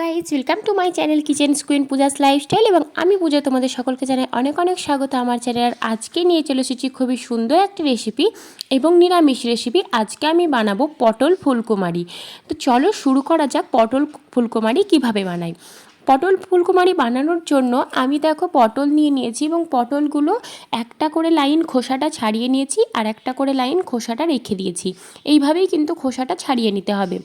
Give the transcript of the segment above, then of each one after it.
Guys welcome to my channel kitchen queen Pooja's lifestyle এবং আমি পূজা তোমাদের সকলকে জানাই অনেক অনেক স্বাগত আমার চ্যানেল আর আজকে নিয়ে চলে এসেছি খুবই সুন্দর একটা রেসিপি এবং নিরামিষ রেসিপি আজকে আমি বানাবো পটল ফুলকুমারি। তো চলো শুরু করা যাক পটল ফুলকুমারি কীভাবে বানাই। পটল ফুলকুমারি বানানোর জন্য আমি দেখো পটল নিয়ে নিয়েছি এবং পটলগুলো একটা করে লাইন খোসাটা ছাড়িয়ে নিয়েছি আর একটা করে লাইন খোসাটা রেখে দিয়েছি। এইভাবেই কিন্তু খোসাটা ছাড়িয়ে নিতে হবে।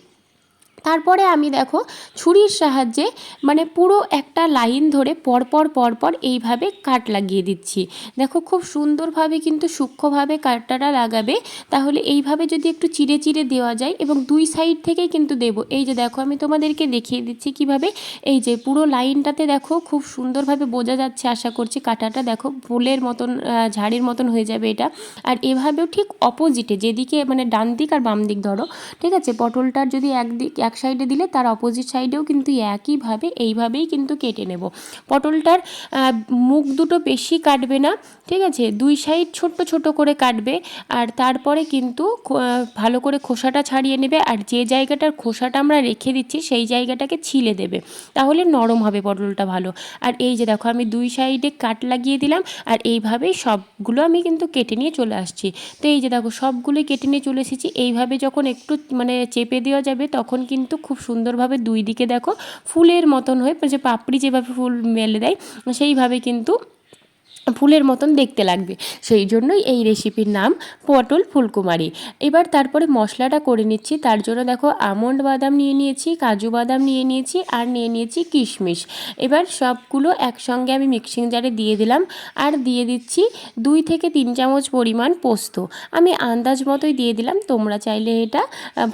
তারপরে আমি দেখো ছুরির সাহায্যে মানে পুরো একটা লাইন ধরে পরপর পরপর এইভাবে কাট লাগিয়ে দিচ্ছি। দেখো খুব সুন্দরভাবে কিন্তু সূক্ষ্মভাবে কাটটা লাগাবে। তাহলে এইভাবে যদি একটু চিড়ে চিড়ে দেওয়া যায় এবং দুই সাইড থেকেই কিন্তু দেব। এই যে দেখো আমি তোমাদেরকে দেখিয়ে দিচ্ছি কীভাবে এই যে পুরো লাইনটাতে দেখো খুব সুন্দরভাবে বোঝা যাচ্ছে আশা করছি কাটাটা দেখো ফুলের মতন ঝাড়ির মতন হয়ে যাবে এটা। আর এভাবেও ঠিক অপোজিটে যেদিকে মানে ডান দিক আর বাম দিক ধরো, ঠিক আছে? পটলটার যদি একদিক এক সাইডে দিলে তার অপোজিট সাইডেও কিন্তু একইভাবে, এইভাবেই কিন্তু কেটে নেব। পটলটার মুখ দুটো বেশি কাটবে না, ঠিক আছে? দুই সাইড ছোট্ট ছোট করে কাটবে, আর তারপরে কিন্তু ভালো করে খোসাটা ছাড়িয়ে নেবে, আর যে জায়গাটার খোসাটা আমরা রেখে দিচ্ছি, সেই জায়গাটাকে ছিলে দেবে। তাহলে নরম হবে পটলটা ভালো। আর এই যে দেখো, আমি দুই সাইডে কাট লাগিয়ে দিলাম, আর এইভাবেই সবগুলো আমি কিন্তু কেটে নিয়ে চলে আসছি। তো এই যে দেখো, সবগুলোই কেটে নিয়ে চলে এসেছি। এইভাবে যখন একটু মানে চেপে দেওয়া যাবে, তখন কিন্তু খুব সুন্দরভাবে দুই দিকে দেখো ফুলের মতন হয়ে, যে পাপড়ি যেভাবে ফুল মেলে দেয়, সেইভাবে কিন্তু ফুলের মতন দেখতে লাগবে। সেই জন্যই এই রেসিপির নাম পটল ফুলকুমারি। এবার তারপরে মশলাটা করে নিচ্ছি। তার জন্য দেখো আমন্ড বাদাম নিয়ে নিয়েছি, কাজু বাদাম নিয়ে নিয়েছি আর নিয়ে নিয়েছি কিশমিশ। এবার সবগুলো একসঙ্গে আমি মিক্সিং জারে দিয়ে দিলাম আর দিয়ে দিচ্ছি দুই থেকে তিন চামচ পরিমাণ পোস্ত। আমি আন্দাজ মতোই দিয়ে দিলাম, তোমরা চাইলে এটা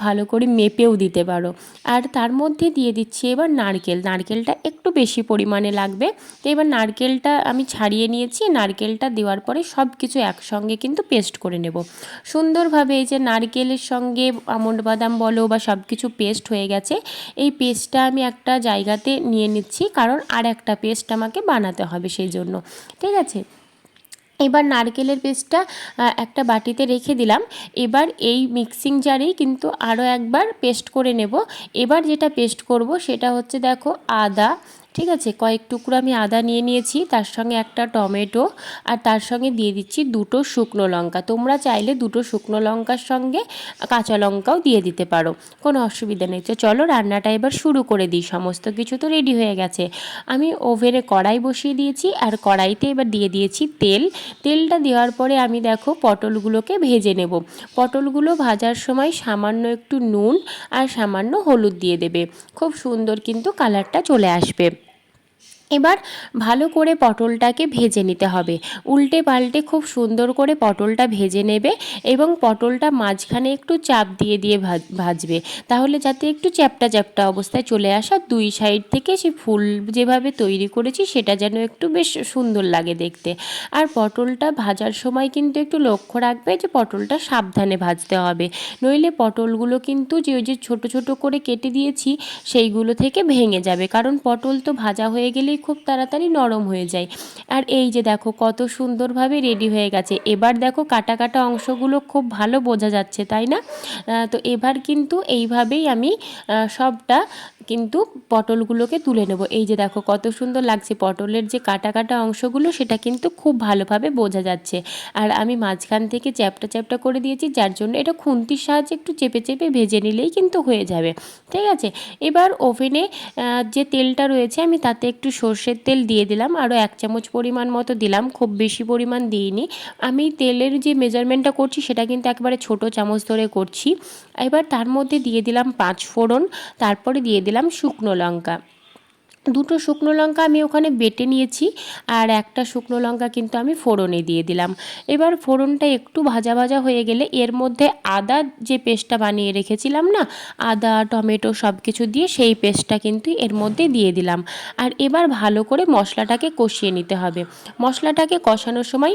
ভালো করে মেপেও দিতে পারো। আর তার মধ্যে দিয়ে দিচ্ছি এবার নারকেল। নারকেলটা একটু বেশি পরিমাণে লাগবে। তো এবার নারকেলটা আমি ছাড়িয়ে নিয়েছি। দিচ্ছি নারকেলটা দেওয়ার পরে সব কিছু একসঙ্গে কিন্তু পেস্ট করে নেব। সুন্দরভাবে এই যে নারকেলের সঙ্গে আমন্ড বাদাম বলো বা সব কিছু পেস্ট হয়ে গেছে, এই পেস্টটা আমি একটা জায়গাতে নিয়ে নিচ্ছি, কারণ আর একটা পেস্ট আমাকে বানাতে হবে সেই জন্য ঠিক আছে? এবার নারকেলের পেস্টটা একটা বাটিতে রেখে দিলাম। এবার এই মিক্সিং জারেই কিন্তু আরও একবার পেস্ট করে নেব। এবার যেটা পেস্ট করব সেটা হচ্ছে দেখো আদা ঠিক আছে? কয়েক টুকরো আমি আদা নিয়ে নিয়েছি, তার সঙ্গে একটা টমেটো, আর তার সঙ্গে দিয়ে দিচ্ছি দুটো শুকনো লঙ্কা। তোমরা চাইলে দুটো শুকনো লঙ্কার সঙ্গে কাঁচা লঙ্কাও দিয়ে দিতে পারো, কোনো অসুবিধা নেই। তো চলো রান্নাটা এবার শুরু করে দিই, সমস্ত কিছু তো রেডি হয়ে গেছে। আমি ওভেনে কড়াই বসিয়ে দিয়েছি, আর কড়াইতে এবার দিয়ে দিয়েছি তেল। তেলটা দেওয়ার পরে আমি দেখো পটলগুলোকে ভেজে নেব। পটলগুলো ভাজার সময় সামান্য একটু নুন, আর সামান্য হলুদ দিয়ে দেবে। খুব সুন্দর কিন্তু কালারটা চলে আসবে। এবার ভালো করে পটলটাকে ভেজে নিতে হবে। উল্টে পাল্টে খুব সুন্দর করে পটলটা ভেজে নেবে এবং পটলটা মাঝখানে একটু চাপ দিয়ে দিয়ে ভাজবে। তাহলে যাতে একটু চ্যাপটা চ্যাপটা অবস্থায় চলে আসা দুই সাইড থেকে সে ফুল যেভাবে তৈরি করেছি সেটা যেন একটু বেশ সুন্দর লাগে দেখতে। আর পটলটা ভাজার সময় কিন্তু একটু লক্ষ্য রাখবে যে পটলটা সাবধানে ভাজতে হবে। নইলে পটলগুলো কিন্তু যে ওই যে ছোটো ছোটো করে কেটে দিয়েছি সেইগুলো থেকে ভেঙে যাবে। কারণ পটল তো ভাজা হয়ে গেলে খুব তাড়াতাড়ি নরম হয়ে যায়। আর এই যে দেখো, কত সুন্দরভাবে রেডি হয়ে গেছে। এবার দেখো কাটা কাটা অংশগুলো খুব ভালো বোঝা যাচ্ছে, তাই না? তো এবার কিন্তু এইভাবেই আমি সবটা কিন্তু পটলগুলোকে তুলে নেব। এই যে দেখো কত সুন্দর লাগছে, পটলের যে কাটা কাটা অংশগুলো সেটা কিন্তু খুব ভালোভাবে বোঝা যাচ্ছে। আর আমি মাঝখান থেকে চ্যাপটা চ্যাপটা করে দিয়েছি, যার জন্য এটা খুন্তির সাহায্যে একটু চেপে চেপে ভেজে নিলেই কিন্তু হয়ে যাবে। ঠিক আছে? এবার ওভেনে যে তেলটা রয়েছে, আমি তাতে একটু সর্ষের তেল দিয়ে দিলাম আরও এক চামচ পরিমাণ মতো দিলাম, খুব বেশি পরিমাণ দিইনি। আমি তেলের যে মেজারমেন্টটা করছি, সেটা কিন্তু একবারে ছোট চামচ ধরে করছি। এবার তার মধ্যে দিয়ে দিলাম পাঁচ ফোড়ন, তারপরে দিয়ে দিলাম শুকনো লঙ্কা। দুটো শুকনো লঙ্কা আমি ওখানে বেটে নিয়েছি আর একটা শুকনো লঙ্কা কিন্তু আমি ফোড়নে দিয়ে দিলাম। এবার ফোড়নটা একটু ভাজা ভাজা হয়ে গেলে এর মধ্যে আদা যে পেস্টটা বানিয়ে রেখেছিলাম না, আদা, টমেটো সব কিছু দিয়ে সেই পেস্টটা কিন্তু এর মধ্যে দিয়ে দিলাম। আর এবার ভালো করে মশলাটাকে কষিয়ে নিতে হবে। মশলাটাকে কষানোর সময়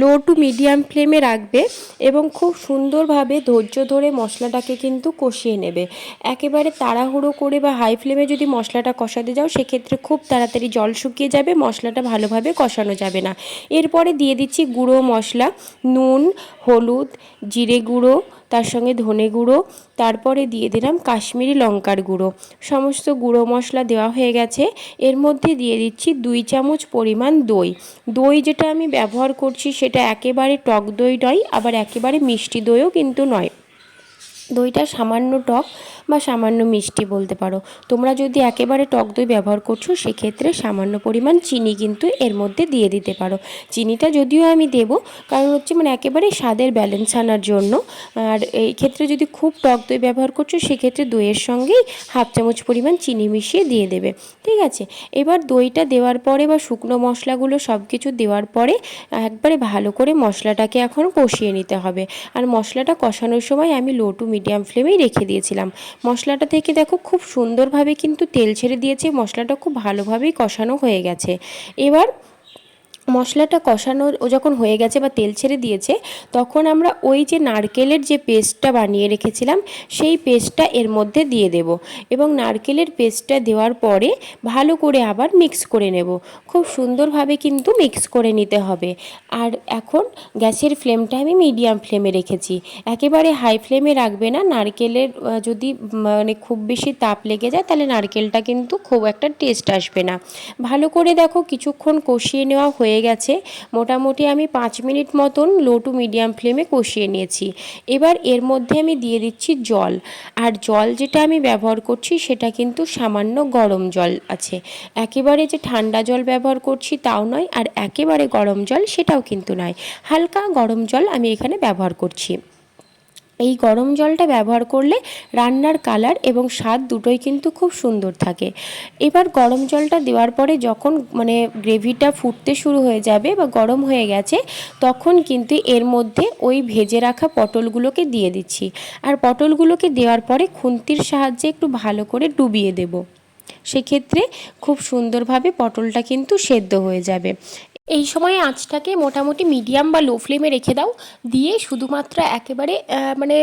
লো টু মিডিয়াম ফ্লেমে রাখবে এবং খুব সুন্দরভাবে ধৈর্য ধরে মশলাটাকে কিন্তু কষিয়ে নেবে। একেবারে তাড়াহুড়ো করে বা হাই ফ্লেমে যদি মশলাটা কষাতে যাও সেক্ষেত্রে খুব তাড়াতাড়ি জল শুকিয়ে যাবে, মশলাটা ভালোভাবে কষানো যাবে না। এরপরে দিয়ে দিচ্ছি গুঁড়ো মশলা, নুন, হলুদ, জিরে গুঁড়ো, তার সঙ্গে ধনে গুঁড়ো, তারপরে দিয়ে দিলাম কাশ্মীরি লঙ্কার গুঁড়ো। সমস্ত গুঁড়ো মশলা দেওয়া হয়ে গেছে। এর মধ্যে দিয়ে দিচ্ছি দুই চামচ পরিমাণ দই। দই যেটা আমি ব্যবহার করছি সেটা একেবারে টক দই নয়, আবার একেবারে মিষ্টি দইও কিন্তু নয়। দইটা সামান্য টক বা সামান্য মিষ্টি বলতে পারো। তোমরা যদি একেবারে টক দই ব্যবহার করছ, সেক্ষেত্রে সামান্য পরিমাণ চিনি কিন্তু এর মধ্যে দিয়ে দিতে পারো। চিনিটা যদিও আমি দেব, কারণ হচ্ছে মানে একেবারে স্বাদের ব্যালেন্স আনার জন্য। আর এই ক্ষেত্রে যদি খুব টক দই ব্যবহার করছ, সেক্ষেত্রে দইয়ের সঙ্গেই হাফ চামচ পরিমাণ চিনি মিশিয়ে দিয়ে দেবে। ঠিক আছে? এবার দইটা দেওয়ার পরে বা শুকনো মশলাগুলো সব কিছু দেওয়ার পরে একবারে ভালো করে মশলাটাকে এখন কষিয়ে নিতে হবে। আর মশলাটা কষানোর সময় আমি লো টু মিডিয়াম ফ্লেমেই রেখে দিয়েছিলাম। মশলাটা থেকে দেখো খুব সুন্দরভাবে কিন্তু তেল ছেড়ে দিয়েছে, মশলাটা খুব ভালোভাবেই কষানো হয়ে গেছে। এবার মশলাটা কষানোর, ও যখন হয়ে গেছে বা তেল ছেড়ে দিয়েছে, তখন আমরা ওই যে নারকেলের যে পেস্টটা বানিয়ে রেখেছিলাম, সেই পেস্টটা এর মধ্যে দিয়ে দেব। এবং নারকেলের পেস্টটা দেওয়ার পরে ভালো করে আবার মিক্স করে নেব। খুব সুন্দরভাবে কিন্তু মিক্স করে নিতে হবে। আর এখন গ্যাসের ফ্লেমটা আমি মিডিয়াম ফ্লেমে রেখেছি। একেবারে হাই ফ্লেমে রাখবে না, নারকেলের যদি মানে খুব বেশি তাপ লেগে যায়, তাহলে নারকেলটা কিন্তু খুব একটা টেস্ট আসবে না। ভালো করে দেখো, কিছুক্ষণ কষিয়ে নেওয়া হয়ে গেছে। মোটামুটি আমি পাঁচ মিনিট মতন লো টু মিডিয়াম ফ্লেমে কষিয়ে নিয়েছি। এবার এর মধ্যে আমি দিয়ে দিচ্ছি জল। আর জল যেটা আমি ব্যবহার করছি সেটা কিন্তু সামান্য গরম জল আছে। একেবারে যে ঠান্ডা জল ব্যবহার করছি তাও নয়, আর একেবারে গরম জল সেটাও কিন্তু নয়। হালকা গরম জল আমি এখানে ব্যবহার করছি। এই গরম জলটা ব্যবহার করলে রান্নার কালার এবং স্বাদ দুটোই কিন্তু খুব সুন্দর থাকে। এবার গরম জলটা দেওয়ার পরে যখন মানে গ্রেভিটা ফুটতে শুরু হয়ে যাবে বা গরম হয়ে গেছে, তখন কিন্তু এর মধ্যে ওই ভেজে রাখা পটলগুলোকে দিয়ে দিচ্ছি। আর পটলগুলোকে দেওয়ার পরে খুন্তির সাহায্যে একটু ভালো করে ডুবিয়ে দেব। সেক্ষেত্রে খুব সুন্দরভাবে পটলটা কিন্তু সেদ্ধ হয়ে যাবে। এই সময় আঁচটাকে মোটামুটি মিডিয়াম বা লো ফ্লেমে রেখে দাও। দিয়ে শুধুমাত্র একেবারে মানে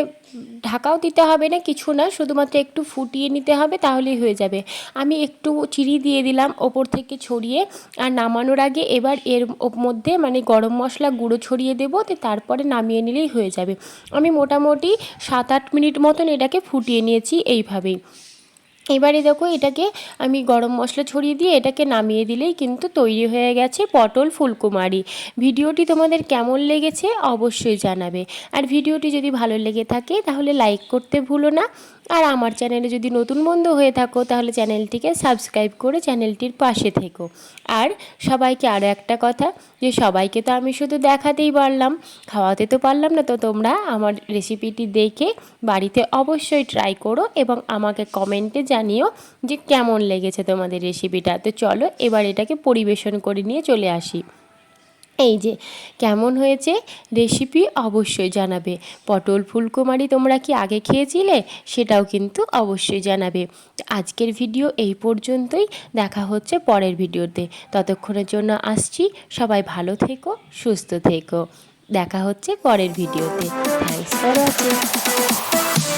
ঢাকাও দিতে হবে না, কিছু না, শুধুমাত্র একটু ফুটিয়ে নিতে হবে, তাহলেই হয়ে যাবে। আমি একটু চিড়ি দিয়ে দিলাম ওপর থেকে ছড়িয়ে, আর নামানোর আগে এবার এর মধ্যে মানে গরম মশলা গুঁড়ো ছড়িয়ে দেবো তো তারপরে নামিয়ে নিলেই হয়ে যাবে। আমি মোটামুটি সাত আট মিনিট মতন এটাকে ফুটিয়ে নিয়েছি এইভাবেই। এবারে দেখো এটাকে আমি গরম মশলা ছড়িয়ে দিয়ে এটাকে নামিয়ে দিলেই কিন্তু তৈরি হয়ে গেছে পটল ফুলকুমারি। ভিডিওটি তোমাদের কেমন লেগেছে অবশ্যই জানাবে। আর ভিডিওটি যদি ভালো লেগে থাকে তাহলে লাইক করতে ভুলো না। আর আমার চ্যানেলে যদি নতুন বন্ধু হয়ে থাকো, তাহলে চ্যানেলটিকে সাবস্ক্রাইব করে চ্যানেলটির পাশে থেকো। আর সবাইকে আরও একটা কথা, যে সবাইকে তো আমি শুধু দেখাতেই পারলাম, খাওয়াতে তো পারলাম না, তো তোমরা আমার রেসিপিটি দেখে বাড়িতে অবশ্যই ট্রাই করো এবং আমাকে কমেন্টে জানিও যে কেমন লেগেছে তোমাদের রেসিপিটা তো চলো এবার এটাকে পরিবেশন করে নিয়ে চলে আসি। এই যে, কেমন হয়েছে? রেসিপি অবশ্যই জানাবে। পটল ফুলকুমারি তোমরা কি আগে খেয়েছিলে? সেটাও কিন্তু অবশ্যই জানাবে। আজকের ভিডিও এই পর্যন্তই। দেখা হচ্ছে পরের ভিডিওতে ততক্ষণের জন্য আসছি। সবাই ভালো থেকো, সুস্থ থেকো। দেখা হচ্ছে পরের ভিডিওতে থ্যাংকস ফর ওয়াচিং